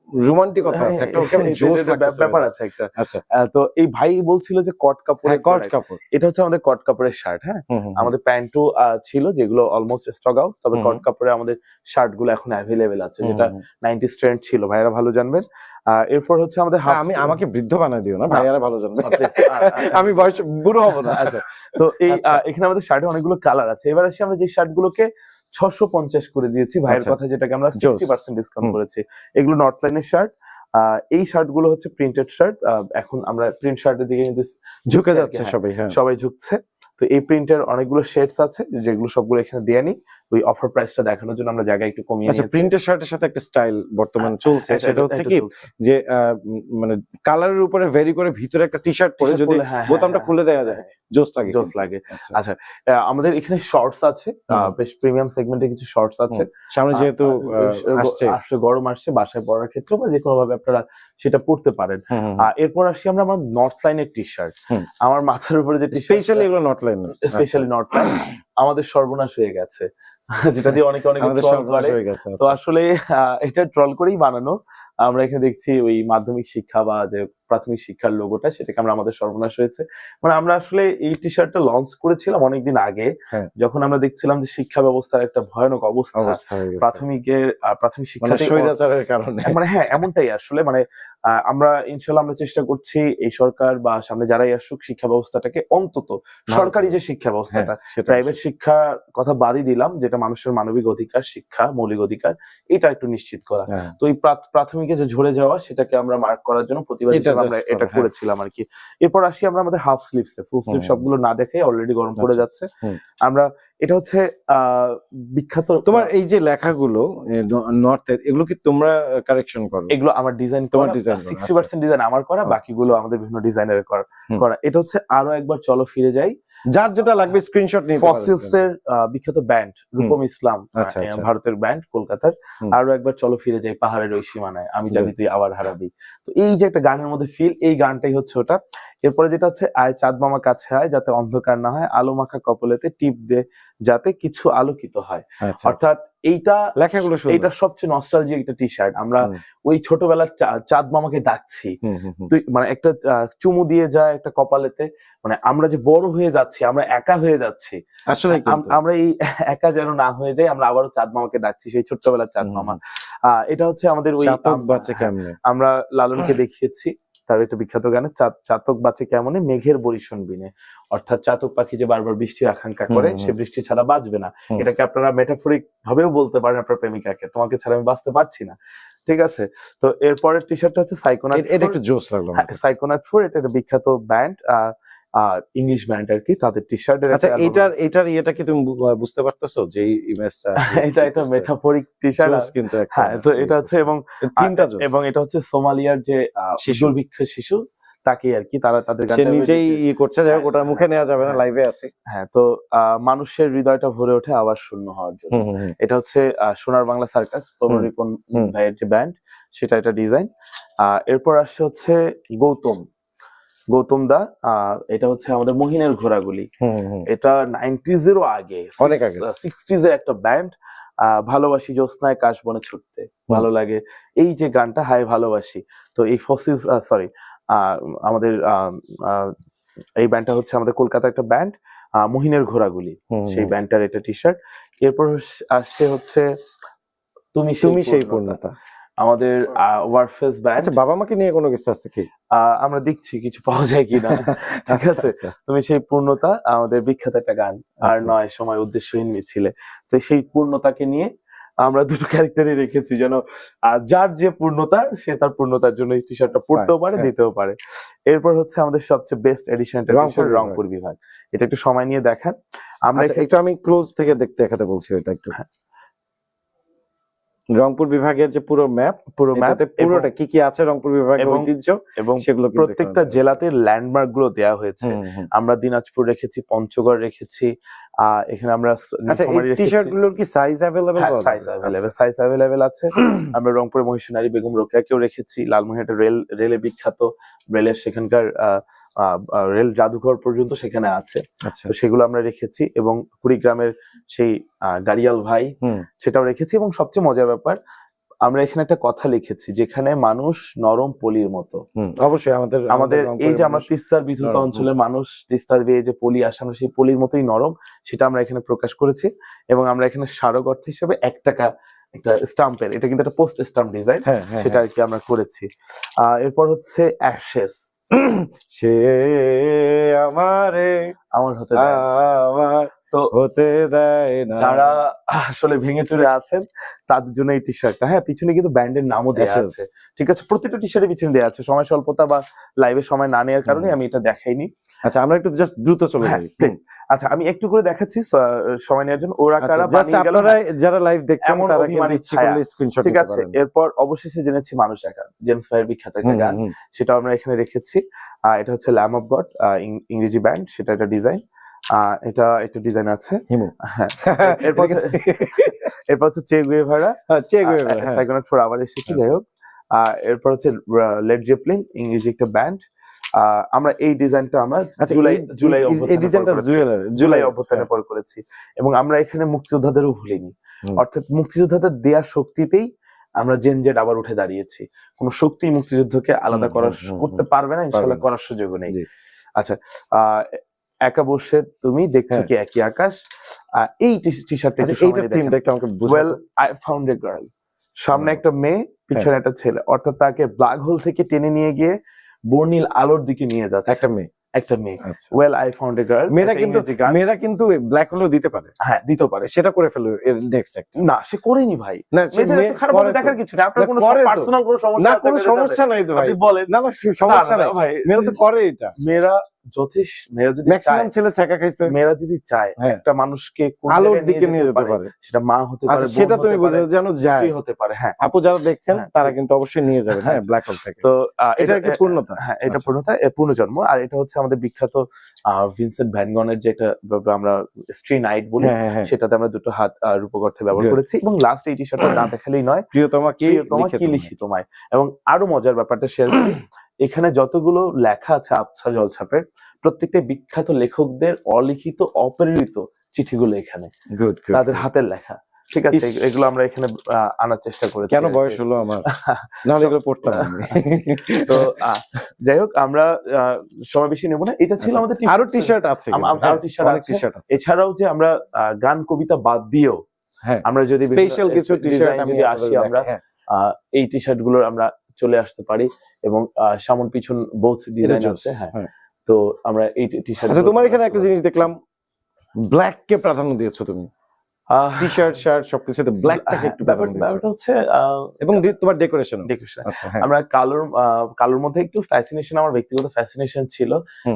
রোমান্টিকতা আছে একটা কেমন হ্যাঁ, জোস এটা- এটা লাগতেছে ব্যাপার আছে একটা। আচ্ছা তো এই ভাই বলছিল যে কট কাপড় হ্যাঁ কট কাপড়। এটা হচ্ছে আমাদের কট কাপড়ের শার্ট হ্যাঁ? আমাদের প্যান্টও ছিল যেগুলো অলমোস্ট স্টক আউট তবে কট কাপড়ে আমাদের শার্টগুলো এখন অ্যাভেলেবেল আছে যেটা। নাইনটি ছিল ভাইরা ভালো জানবেন। এরপর হচ্ছে আমাদের হ্যাঁ, আমি আমাকে বৃদ্ধ বানাই দিও না। ভাইয়ারা ভালো জানবে। আমি বয়স বুড়ো হব না আচ্ছা। তো এই আচ্ছা। এখানে আমাদের শার্টে অনেকগুলো কালার আছে। এবার আসি আমরা যে শার্ট গুলোকে ছশো পঞ্চাশ করে দিয়েছি ভাইয়ের আচ্ছা। কথা যেটাকে আমরা। সিক্সটি পার্সেন্ট ডিসকাউন্ট করেছি। এগুলো নর্থ লাইনের শার্ট এই শার্টগুলো হচ্ছে প্রিন্টেড শার্ট এখন আমরা প্রিন্ট শার্টের দিকে কিন্তু ঝুঁকে যাচ্ছে হ্যাঁ। সবাই হ্যাঁ। সবাই ঝুঁকছে। তো এই প্রিন্টের অনেকগুলো শেডস আছে যেগুলো সবগুলো এখানে দেয়া নি। ওই অফার প্রাইসটা দেখানোর জন্য আমরা জায়গায় একটু কমিয়ে আচ্ছা প্রিন্টের শার্টের সাথে একটা স্টাইল বর্তমান হ্যাঁ, চলছে। সেটা হচ্ছে কি যে মানে কালারের উপরে ভেরি করে ভিতরে একটা টি শার্ট পরে যদি হ্যাঁ, বোতামটা খুলে দেওয়া যায় জোস লাগে জোস লাগে। আচ্ছা। আচ্ছা আমাদের এখানে শর্টস আছে। বেশ প্রিমিয়াম সেগমেন্টে কিছু শর্টস আছে। সামনে যেহেতু আসছে। আসছে গরম আসছে বাসায় পরার ক্ষেত্রে বা যে কোনো ভাবে আপনারা সেটা পড়তে পারেন। এরপর আসি আমরা আমার নর্থ লাইনের টি শার্ট আমার মাথার উপরে যে স্পেশালি এগুলো not line specially north line আমাদের সর্বনাশ হয়ে গেছে। যেটা দিয়ে অনেকে অনেকে ট্রল করে। হয়ে গেছে তো আসলে আহ, এটা ট্রল করেই বানানো। আমরা এখানে দেখছি ওই মাধ্যমিক শিক্ষা বা যে প্রাথমিক শিক্ষার লোগোটা সেটাকে আমরা আমাদের সর্বনাশ হয়েছে। মানে আমরা আসলে এই টি শার্টটা লঞ্চ করেছিলাম অনেকদিন আগে হ্যাঁ। যখন আমরা দেখছিলাম যে শিক্ষা ব্যবস্থার একটা ভয়ানক অবস্থা হয়ে প্রাথমিকের প্রাথমিক মানে শিক্ষা স্বৈরাচারের কারণে। মানে হ্যাঁ এমনটাই আসলে। মানে আমরা ইনশাল্লাহ আমরা চেষ্টা করছি এই সরকার বা সামনে যারাই আসুক শিক্ষা ব্যবস্থাটাকে অন্তত সরকারি যে শিক্ষা হ্যাঁ, ব্যবস্থাটা প্রাইভেট শিক্ষা কথা বাদই দিলাম যেটা মানুষের মানবিক অধিকার শিক্ষা মৌলিক অধিকার এটা একটু নিশ্চিত করা। হ্যাঁ। তো এই প্রাথমিকে যে ঝরে যাওয়া সেটাকে আমরা মার্ক করার জন্য প্রতিবাদ আমরা এটা। করেছিলাম আর কি এরপর আসি আমরা আমাদের হাফ স্লিভস ফুল স্লিভ সবগুলো না দেখে অলরেডি গরম পড়ে আচ্ছা। যাচ্ছে। আমরা এটা হচ্ছে আহ বিখ্যাত তোমার এই যে লেখাগুলো নর্থের এগুলো কি তোমরা কারেকশন করো? এগুলো আমার ডিজাইন তোমার ডিজাইন করা, সিক্সটি পার্সেন্ট ডিজাইন আমার করা আচ্ছা। বাকিগুলো আমাদের বিভিন্ন ডিজাইনের করা করা। এটা হচ্ছে আরও একবার চলো ফিরে যাই। যার যেটা লাগবে স্ক্রিনশট নিয়ে ফসিলস এর বিখ্যাত ব্যান্ড রূপম ইসলাম আচ্ছা, আচ্ছা। ভারতের ব্যান্ড কলকাতার। আরও একবার চলো ফিরে যাই পাহাড়ের ওই সীমানায় আমি। জানি তুই আবার হারাবি তো এই যে একটা গানের মধ্যে ফিল এই গানটাই হচ্ছে ওটা এরপরে যেটা হচ্ছে আয় চাঁদ মামা কাছে আয় যাতে অন্ধকার না হয় আলো মাখা কপলেতে টিপ দে যাতে কিছু আলোকিত হয়। আচ্ছা অর্থাৎ এইটা লেখাগুলো। এইটা সবচেয়ে নস্টালজিক একটা টি শার্ট আমরা ওই ছোটবেলার চাঁদ মামাকে ডাকছি। তুই মানে একটা চুমু দিয়ে যায় একটা কপালেতে। মানে আমরা যে বড় হয়ে যাচ্ছি আমরা একা হয়ে যাচ্ছি আসলে আমরা এই একা যেন না হয়ে যাই আমরা আবারও চাঁদ মামাকে ডাকছি সেই ছোট্টবেলার চাঁদ মামা। আহ, এটা হচ্ছে আমাদের ওই আমরা লালনকে দেখিয়েছি। তার একটা বিখ্যাত গানে চাতক বাঁচে কেমনে? মেঘের বরিশন বিনে অর্থাৎ চাতক পাখি যে বারবার বৃষ্টির আকাঙ্ক্ষা করে। সে বৃষ্টি ছাড়া বাঁচবে না। এটাকে আপনারা মেটাফরিক ভাবেও বলতে পারেন আপনার প্রেমিকাকে। তোমাকে ছাড়া আমি বাঁচতে পারছি না। ঠিক আছে? তো এরপরের টি শার্টটা হচ্ছে সাইকোনাট এ- এটা একটু জোস লাগল সাইকোনাট ফোর এটা একটা বিখ্যাত ব্যান্ড। আর ইংলিশ ব্যান্ড আর কি তাদের টি শার্টের আচ্ছা এইটার এটার ইয়েটা কি তুমি বুঝতে পারতেছো যে ইমেজটা এটা একটা মেটাফরিক টি শার্ট কিন্তু হ্যাঁ তো এটা হচ্ছে এবং তিনটা এবং এটা হচ্ছে সোমালিয়ার যে আহ, শিশু। দুর্ভিক্ষ শিশু তাকে আর কি তারা তাদের সে নিজেই ইয়ে করছে যাই হোক ওটা মুখে নেওয়া যাবে না হ্যাঁ। লাইভে আছে। হ্যাঁ তো আহ, মানুষের হৃদয়টা ভরে ওঠে আবার শূন্য হওয়ার জন্য। এটা হচ্ছে সোনার বাংলা সার্কাস হুম। ভাইয়ের যে ব্যান্ড সেটা এটা ডিজাইন এরপর আসছে হচ্ছে গৌতম। গৌতম দা এটা হচ্ছে আমাদের মহিনের ঘোড়াগুলি। এটা নাইনটিজেরও আগে অনেক আগে। সিক্সটিজ এর একটা ব্যান্ড ভালোবাসি জ্যোৎস্নায় কাশ বনে ছুটতে ভালো লাগে। এই যে গানটা হাই ভালোবাসি তো এই ফসিস সরি আমাদের এই ব্যান্ডটা হচ্ছে আমাদের কলকাতা একটা ব্যান্ড মহিনের ঘোড়াগুলি। সেই ব্যান্ডটার এটা টি শার্ট এরপর আসছে হচ্ছে তুমি তুমি সেই পূর্ণতা। আমাদের ওয়ারফেস ব্যান্ড আচ্ছা বাবা মাকে নিয়ে কোনো কিছু আছে কি আমরা দেখছি কিছু পাওয়া যায় কিনা ঠিক আচ্ছা, আছে আচ্ছা। তুমি সেই পূর্ণতা আমাদের বিখ্যাত একটা গান আর আচ্ছা। নয় সময় উদ্দেশ্যহীন মিছিলে তো সেই পূর্ণতাকে নিয়ে আমরা দুটো ক্যারেক্টারই রেখেছি যেন আহ, যার যে পূর্ণতা সে তার পূর্ণতার জন্য এই টি শার্টটা পড়তেও পারে হ্যাঁ। দিতেও পারে এরপর হচ্ছে আমাদের সবচেয়ে বেস্ট এডিশন রংপুর বিভাগ। রংপুর বিভাগ এটা একটু সময় নিয়ে দেখান আমরা আচ্ছা একটু আমি ক্লোজ থেকে দেখতে দেখাতে বলছি এটা একটু হ্যাঁ। রংপুর বিভাগের যে পুরো ম্যাপ পুরো ম্যাপে পুরোটা কি কি আছে রংপুর বিভাগের ঐতিহ্য এবং সেগুলো প্রত্যেকটা জেলাতে ল্যান্ডমার্কগুলো দেওয়া হয়েছে। আমরা দিনাজপুর রেখেছি পঞ্চগড় রেখেছি এখানে আমরা আচ্ছা এই টি-শার্টগুলোর কি সাইজ অ্যাভেলেবল হ্যাঁ সাইজ অ্যাভেলেবেল আছে। আমরা রংপুরে মহিষনারী বেগম রোকেয়াকেও রেখেছি। লালমনিরহাটের রেল রেলে বিখ্যাত রেলের সেখানকার রেল জাদুঘর পর্যন্ত সেখানে আছে। আচ্ছা। তো সেগুলো আমরা রেখেছি এবং কুড়িগ্রামের সেই গাড়িয়াল ভাই সেটাও রেখেছি এবং সবচেয়ে মজার ব্যাপার আমরা এখানে একটা কথা লিখেছি যেখানে মানুষ নরম পলির মতো। অবশ্যই আমাদের আমাদের এই যে আমরা তিস্তার বিধুত নরম, অঞ্চলের মানুষ তিস্তার বেয়ে যে পলি আসে আমরা সেই পলির মতোই নরম সেটা আমরা এখানে প্রকাশ করেছি। এবং আমরা এখানে স্মারক অর্থ হিসেবে এক টাকা একটা স্টাম্পের এটা কিন্তু একটা পোস্ট স্টাম্প ডিজাইন হ্যাঁ হ্যাঁ সেটা আর কি আমরা করেছি। এরপর হচ্ছে অ্যাশেস। হ্যাঁ। সে আমারে আমার হতে আমার তো হতে দেয় না। যারা আসলে ভেঙে চুরে আছেন তাদের জন্য এই টি। শার্টটা হ্যাঁ পিছনে কিন্তু ব্যান্ডের নামও দেওয়া আছে। ঠিক আছে প্রত্যেকটা টি শার্টের পিছনে দেওয়া আছে। সময় স্বল্পতা বা লাইভে সময় না নেওয়ার কারণে আমি এটা দেখাইনি। আচ্ছা আমরা একটু জাস্ট দ্রুত চলে হ্যাঁ, যাই। আচ্ছা আমি একটু করে দেখাচ্ছি সময় নেওয়ার জন্য। ওরা কারা বানিয়ে গেল আচ্ছা, যারা লাইভ দেখছেন তারা কিন্তু ইচ্ছে করলে স্ক্রিনশট ঠিক আছে এরপর অবশেষে জেনেছি মানুষ একা। জেমস ভাইয়ের বিখ্যাত একটা গান। সেটা আমরা এখানে রেখেছি। এটা হচ্ছে ল্যাম অফ গড ইংরেজি ব্যান্ড সেটা একটা ডিজাইন এটা একটা ডিজাইন আছে। হিমু। হ্যাঁ। এরপর হচ্ছে- এরপর হচ্ছে চে গুয়েভারা চেক হ্যাঁ। সাইকোনাট ফোর আবার এসেছে যাই হোক আহ, এরপর হচ্ছে লেড জেপলিন ইংরেজি একটা ব্যান্ড আমরা এই ডিজাইনটা আমরা আচ্ছা জুলাই এই- জুলাই এই- ডিজাইনটা করেছি। জুলাই অভ্যুত্থানের পর করেছি। এবং আমরা এখানে মুক্তিযোদ্ধাদেরও ভুলিনি। অর্থাৎ মুক্তিযোদ্ধাদের দেয়া শক্তিতেই আমরা জেন জেড আবার উঠে দাঁড়িয়েছি। কোন শক্তি মুক্তিযুদ্ধকে আলাদা করার করতে পারবে না ইনশাল্লাহ করার সুযোগ নেই। আচ্ছা আহ, একা বসে তুমি দেখছ হ্যাঁ। কি একই আকাশ? এই টি শার্টটা আচ্ছা থিমটা একটু আমাকে well I found a girl সামনে একটা মেয়ে পিছনে একটা ছেলে। অর্থাৎ তাকে ব্ল্যাক হোল থেকে টেনে নিয়ে গিয়ে বর্ণিল আলোর দিকে নিয়ে যাচ্ছে। একটা মেয়ে। একটা মেয়ে। Well I found a girl মেয়েরা কিন্তু মেয়েরা কিন্তু ব্ল্যাক হলেও দিতে পারে। হ্যাঁ। দিতে পারে। সেটা করে ফেলো এর নেক্সট একটা। না সে করেনি ভাই। না মেয়েদের মেয়ে খারাপ ভাবে দেখার কিছু নেই। আপনার কোনো পার্সোনাল কোনো সমস্যা না কোনো সমস্যা নাই তো ভাই। আপনি বলেন। না না সমস্যা না, না, নাই। ভাই। মেয়েরা তো করে এটা। মেয়েরা যথেষ্ট মেয়েরা যদি ম্যাক্সিমাম ছেলে ছাকা খাইছে। মেয়েরা যদি চায় হ্যাঁ। একটা মানুষকে কোন আলোর দিকে নিয়ে যেতে পারে সেটা মা হতে পারে আচ্ছা সেটা তুমি বুঝো যেন যায়। হতে পারে হ্যাঁ। আপু যারা দেখছেন হ্যাঁ, তারা কিন্তু অবশ্যই নিয়ে যাবেন হ্যাঁ ব্ল্যাক হোল থেকে। তো এটা একটা পূর্ণতা। হ্যাঁ এটা আচ্ছা। পূর্ণতা এ, পূর্ণজন্ম আর এটা হচ্ছে আমাদের বিখ্যাত ভিনসেন্ট ভ্যানগনের যে একটা আমরা স্ট্রি নাইট বলি হ্যাঁ সেটাতে আমরা দুটো হাত আহ, রূপকর্থে ব্যবহার করেছি এবং লাস্ট এই টি শার্টটা না দেখালেই নয়। প্রিয়তমা কি প্রিয়তমা কি লিখি তোমায় এবং আরও মজার ব্যাপারটা শেয়ার করি। এখানে যতগুলো লেখা আছে আবছা জলছাপে প্রত্যেকটা বিখ্যাত লেখকদের অলিখিত অপ্রেরিত চিঠিগুলো এখানে। গুড তাদের হাতের লেখা। ঠিক আছে এগুলো আমরা এখানে আনার চেষ্টা করেছি। কেন বয়স হলো আমার? নাহলে এগুলো পড়তাম তো যাই হোক আমরা সময় বেশি নেব না। এটা ছিল আচ্ছা, আমাদের আরও টি শার্ট আছে আরও অনেক আছে। টি শার্ট আছে। এছাড়াও যে আমরা গান কবিতা বাদ দিয়েও হ্যাঁ। আমরা যদি স্পেশাল কিছু টি শার্ট যদি আসি আমরা হ্যাঁ। আহ, এই টি শার্টগুলোর আমরা চলে আসতে পারি এবং সামন পিছন বোথ ডিজাইন আছে হ্যাঁ। তো আমরা এই টি শার্ট আচ্ছা তোমার এখানে একটা জিনিস দেখলাম ব্ল্যাক কে প্রাধান্য দিয়েছ তুমি। টি শার্ট শার্ট সবকিছুতে ব্ল্যাকটাকে একটু ব্যাপারটা হচ্ছে এবং তোমার ডেকোরেশন decoration। আচ্ছা হ্যাঁ। আমরা কালোর কালোর মধ্যে একটু ফ্যাসিনেশন আমার ব্যক্তিগত ফ্যাসিনেশন ছিল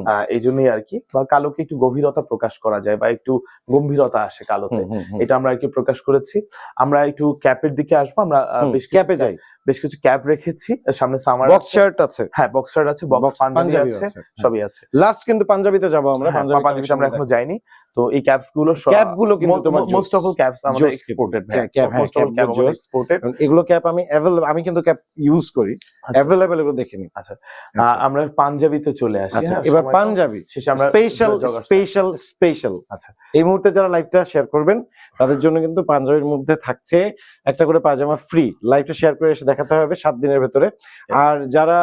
আহ, এই জন্যই আর কি। বা কালোকে একটু গভীরতা প্রকাশ করা যায় বা একটু গম্ভীরতা আসে কালোতে। এটা আমরা আর কি প্রকাশ করেছি। আমরা একটু ক্যাপের দিকে আসব আমরা বেশ ক্যাপে যাই। বেশ কিছু ক্যাপ রেখেছি সামনে সামার বক্স শার্ট আছে? হ্যাঁ বক্স শার্ট আছে বক্স পাঞ্জাবি আছে হ্যাঁ। সবই আছে। লাস্ট কিন্তু পাঞ্জাবিতে যাব আমরা হ্যাঁ, পাঞ্জাবি পাঞ্জাবিতে আমরা এখনও যাইনি। তো এই ক্যাপসগুলো Cap গুলো কিন্তু তোমার মোস্ট অফ অল ক্যাপস আমাদের এক্সপোর্টেড হ্যাঁ, মোস্ট অফ ক্যাপগুলো আমাদের এক্সপোর্টেড এগুলো ক্যাপ আমি অ্যাভেলেবল আমি কিন্তু ক্যাপ ইউজ করি। অ্যাভেলেবল এগুলো দেখিনি আচ্ছা। আচ্ছা। আমরা পাঞ্জাবিতে চলে আসি আচ্ছা হ্যাঁ, এবার পাঞ্জাবি। শেষে আমরা স্পেশাল স্পেশাল স্পেশাল আচ্ছা। এই মুহূর্তে যারা লাইভটা শেয়ার করবেন তাদের জন্য কিন্তু পাঞ্জাবির মধ্যে থাকছে একটা করে পাজামা ফ্রি লাইভটা শেয়ার করে এসে দেখাতে হবে সাত দিনের ভেতরে। আর যারা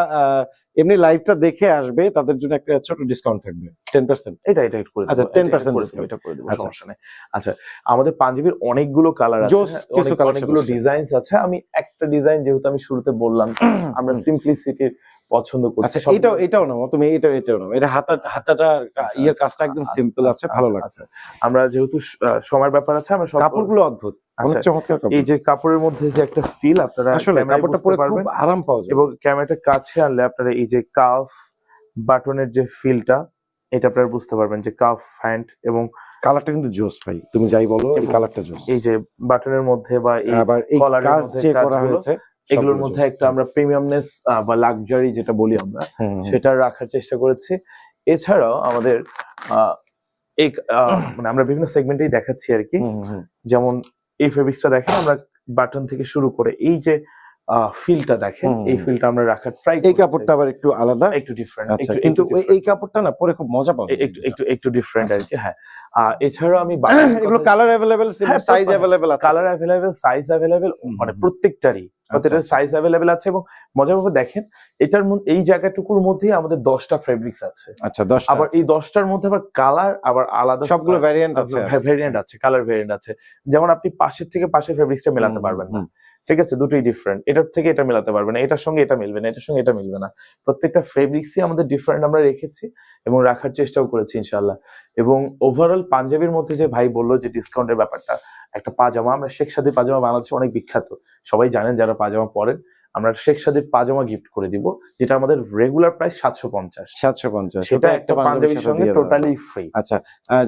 এমনি লাইভটা দেখে আসবে তাদের জন্য একটা ছোট ডিসকাউন্ট থাকবে। টেন পার্সেন্ট এটা এটা করে আচ্ছা, এটা- এটা 10% করে দেবো, এটা করে দেবো, আচ্ছা। সমস্যা নেই। আচ্ছা আমাদের পাঞ্জাবির অনেকগুলো কালার আছে অনেকগুলো আছে। ডিজাইনস আছে। আমি একটা ডিজাইন যেহেতু আমি শুরুতে বললাম আমরা সিম্পলিসিটির পছন্দ করছি। আচ্ছা এটাও এটাও নাও তুমি এটাও এটাও নাও। এটা হাতা হাতাটা আচ্ছা, ইয়ের আচ্ছা, কাজটা একদম সিম্পল আছে ভালো লাগছে। আমরা যেহেতু সময়ের ব্যাপার আছে আমরা কাপড়গুলো অদ্ভুত এই যে কাপড়ের মধ্যে যে একটা ফিল আপনারা আসলে কাপড়টা পরে খুব আরাম পাওয়া যায়। এবং ক্যামেরাটা কাছে আনলে আপনারা এই যে কাফ বাটনের যে ফিলটা এটা আপনারা বুঝতে পারবেন যে কাফ হ্যান্ড এবং কালারটা কিন্তু জোস ভাই তুমি যাই বলো এই কালারটা জোস। এই যে বাটনের মধ্যে বা এই কলারের মধ্যে করা হয়েছে এগুলোর মধ্যে একটা আমরা প্রিমিয়ামনেস বা লাক্সারি যেটা বলি আমরা সেটা রাখার চেষ্টা করেছি। এছাড়াও আমাদের মানে আমরা বিভিন্ন সেগমেন্টেই দেখাচ্ছি আর কি। যেমন এই ফেব্রিক্সটা দেখেন আমরা বাটন থেকে শুরু করে এই যে ফিলটা দেখেন। এই ফিলটা আমরা রাখার ট্রাই এই কাপড়টা আবার একটু আলাদা? একটু ডিফারেন্ট আচ্ছা কিন্তু এই কাপড়টা না পরে খুব মজা পাবে একটু একটু একটু ডিফারেন্ট আর আচ্ছা। কি হ্যাঁ। এছাড়াও আমি এগুলো কালার অ্যাভেলেবেল সাইজ অ্যাভেলেবেল আছে। কালার অ্যাভেলেবেল সাইজ অ্যাভেলেবেল মানে প্রত্যেকটারই। প্রত্যেকটার আচ্ছা। সাইজ অ্যাভেলেবেল আছে এবং মজার ভাবে দেখেন এটার মধ্যে এই জায়গাটুকুর মধ্যেই আমাদের দশটা ফেব্রিক্স আছে। আচ্ছা 10 আবার এই দশটার মধ্যে আবার কালার আবার আলাদা সবগুলো ভ্যারিয়েন্ট আছে। ভেরিয়েন্ট আছে কালার ভেরিয়েন্ট আছে। যেমন আপনি পাশের থেকে পাশের ফেব্রিক্সটা মেলাতে পারবেন না। ঠিক আছে, দুটোই ডিফারেন্ট এটার থেকে এটা মেলাতে পারবে না, এটার সঙ্গে এটা মিলবে না, এটার সঙ্গে এটা মিলবে না। প্রত্যেকটা ফেব্রিক্সই আমাদের ডিফারেন্ট আমরা রেখেছি এবং রাখার চেষ্টাও করেছি ইনশাল্লাহ এবং ওভারঅল পাঞ্জাবির মধ্যে যে ভাই বলল যে ডিসকাউন্টের ব্যাপারটা, একটা পাজামা, আমরা শেখ সাদি পাজামা বাংলাদেশে অনেক বিখ্যাত। সবাই জানেন যারা পাজামা পরেন আমরা শেখ সাদির পাজামা গিফট করে দিব যেটা আমাদের রেগুলার প্রাইস সাতশো পঞ্চাশ। 750 সেটা একটা পাঞ্জাবির সঙ্গে টোটালি ফ্রি আচ্ছা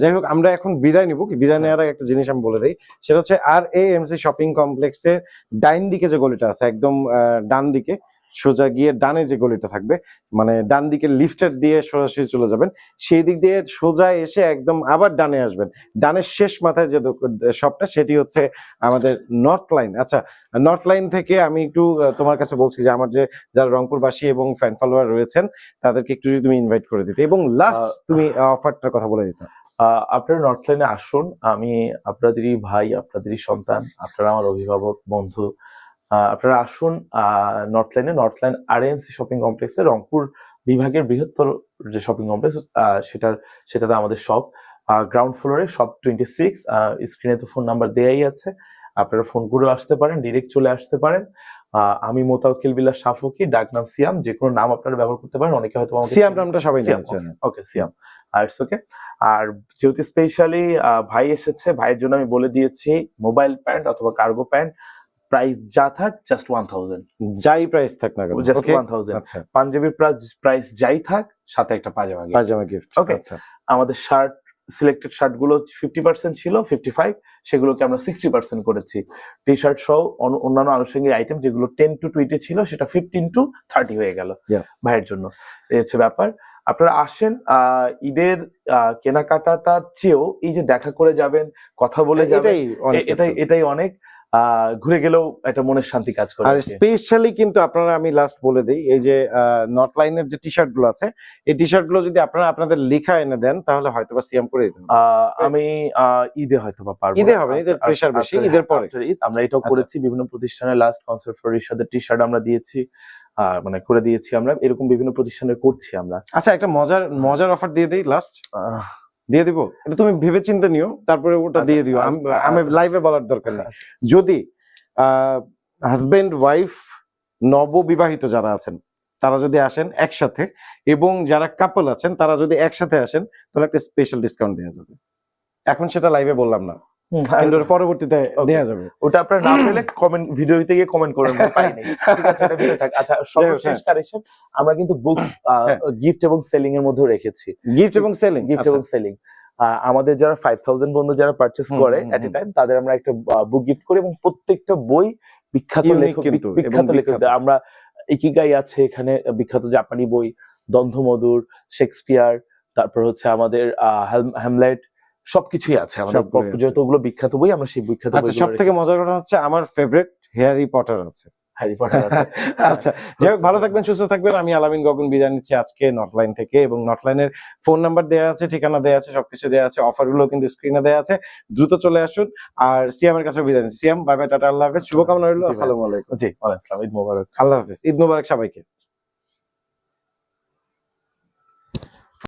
যাই হোক আমরা এখন বিদায় নিব বিদায় নেওয়ার আগে একটা জিনিস আমি বলে দিই সেটা হচ্ছে আর এ এমসি শপিং কমপ্লেক্সের ডাইন দিকে যে গলিটা আছে একদম ডান দিকে সোজা গিয়ে ডানে যে গলিটা থাকবে মানে ডান দিকে লিফটের দিয়ে সোজাসুজি চলে যাবেন সেই দিক দিয়ে সোজা এসে একদম আবার ডানে আসবেন। ডানের শেষ মাথায় যে শপটা সেটি হচ্ছে আমাদের নর্থ লাইন আচ্ছা নর্থ লাইন থেকে আমি একটু তোমার কাছে বলছি যে আমার যে যারা রংপুরবাসী এবং ফ্যান ফলোয়ার রয়েছেন তাদেরকে একটু যদি তুমি ইনভাইট করে দিতে। এবং লাস্ট তুমি অফারটার কথা বলে দিতে। আহ, আপনারা নর্থ লাইনে আসুন। আমি আপনাদেরই ভাই আপনাদেরই সন্তান আপনারা আমার অভিভাবক বন্ধু। আপনারা আসুন নর্থ লাইনে নর্থ লাইন আর এনসি শপিং কমপ্লেক্সে রংপুর বিভাগের বৃহত্তর যে শপিং কমপ্লেক্স সেটার সেটাতে আমাদের শপ গ্রাউন্ড ফ্লোরে শপ টোয়েন্টি সিক্স স্ক্রিনে তো ফোন নাম্বার দেয়াই আছে। আপনারা ফোন করেও আসতে পারেন ডিরেক্ট চলে আসতে পারেন। আহ, আমি মোতাউকিল বিল্লাহ শাফকি ডাকনাম সিয়াম। যে কোনো নাম আপনারা ব্যবহার করতে পারেন অনেকে হয়তো সিয়াম নামটা সবাই জানেন। ওকে সিয়াম। আর ওকে আর যেহেতু স্পেশালি ভাই এসেছে ভাইয়ের জন্য আমি বলে দিয়েছি মোবাইল প্যান্ট অথবা কার্গো প্যান্ট প্রাইস যা থাক জাস্ট ওয়ান থাউজেন্ড যাই প্রাইস থাক না কেন জাস্ট ওয়ান থাউজেন্ড পাঞ্জাবির প্রাইস যাই থাক সাথে একটা পাজামা। পাজামা গিফট Okay. আচ্ছা। আমাদের শার্ট সিলেক্টেড শার্টগুলো ফিফটি পার্সেন্ট ছিল ফিফটি ফাইভ সেগুলোকে আমরা সিক্সটি পার্সেন্ট করেছি। টি শার্ট সহ অন্য- অন্যান্য আনুষঙ্গিক আইটেম যেগুলো টেন টু টুইটে ছিল সেটা ফিফটিন টু থার্টি হয়ে গেল ভাইয়ের জন্য। এই হচ্ছে ব্যাপার। আপনারা আসেন আহ, ঈদের আহ, কেনাকাটাটার চেয়েও এই যে দেখা করে যাবেন কথা বলে যাবেন এটাই এটাই অনেক। ঘুরে গেলেও একটা মনের শান্তি কাজ করে আর স্পেশালি কিন্তু আপনারা আমি লাস্ট বলে দিই এই যে নট লাইনের যে টি শার্টগুলো আছে এই টি শার্টগুলো যদি আপনারা আপনাদের লেখা এনে দেন তাহলে হয়তো বা সিএম করে দিতেন আমি ঈদে হয়তো বা পারব ঈদে হবে, ঈদের pressure বেশি, ঈদের পরে। আমরা এটাও আচ্ছা। করেছি বিভিন্ন প্রতিষ্ঠানে লাস্ট কনসার্ট ফর রিশাদের টি শার্ট আমরা দিয়েছি আহ, মানে করে দিয়েছি আমরা এরকম বিভিন্ন প্রতিষ্ঠানে করছি আমরা। আচ্ছা একটা মজার মজার অফার দিয়ে দিই লাস্ট আহ, দিয়ে দিব। এটা তুমি ভেবে চিন্তা নিও তারপরে ওটা আচ্ছা, দিয়ে দিও। আমি আচ্ছা, আমি আচ্ছা। লাইভে বলার দরকার নেই। যদি হাজবেন্ড ওয়াইফ নববিবাহিত যারা আছেন তারা যদি আসেন একসাথে এবং যারা কাপল আছেন তারা যদি একসাথে আসেন তাহলে একটা স্পেশাল ডিসকাউন্ট দেওয়া যাবে। এখন সেটা লাইভে বললাম না। হুম, কিন্তু পরবর্তীতে Okay. যাবে। ওটা আপনার না পেলে কমেন্ট ভিডিওতে গিয়ে কমেন্ট করেন না, পাইনি ঠিক আছে এটা ভিডিও থাক। আচ্ছা সর্বশেষ কারেকশন আমরা কিন্তু বুকস হ্যাঁ। গিফট এবং সেলিং এর মধ্যেও রেখেছি। গিফট এবং আচ্ছা। সেলিং গিফট এবং সেলিং আমাদের যারা ফাইভ থাউজেন্ড বন্ধু যারা পারচেস করে হুম, এট এ টাইম তাদের আমরা একটা বুক গিফট করি এবং প্রত্যেকটা বই বিখ্যাত লেখক বিখ্যাত লেখক আমরা ইকিগাই আছে এখানে বিখ্যাত জাপানি বই দ্বন্দ্বমধুর শেক্সপিয়ার তারপর হচ্ছে আমাদের হ্যামলেট সবকিছুই আছে আমাদের যতগুলো বিখ্যাত বই আমরা সেই বিখ্যাত আচ্ছা সব থেকে মজার কথা হচ্ছে আমার ফেভারিট হ্যারি পটার আছে। হ্যারি পটার আছে। আচ্ছা যাই হোক ভালো থাকবেন সুস্থ থাকবেন। আমি আলামিন গগন বিদায় নিচ্ছি আজকে নটলাইন থেকে এবং নটলাইনের ফোন নাম্বার দেওয়া আছে ঠিকানা দেওয়া আছে সবকিছু দেওয়া আছে অফারগুলো কিন্তু স্ক্রিনে দেওয়া আছে। দ্রুত চলে আসুন। আর সিয়ামের কাছে বিদায় নিচ্ছি। সিয়াম বাই বাই টাটা আল্লাহ হাফেজ। শুভকামনা রইল। আসসালামু আলাইকুম। জি ওয়ালাইকুম আসসালাম। ঈদ মোবারক। আল্লাহ হাফেজ। ঈদ মুবারক সবাইকে।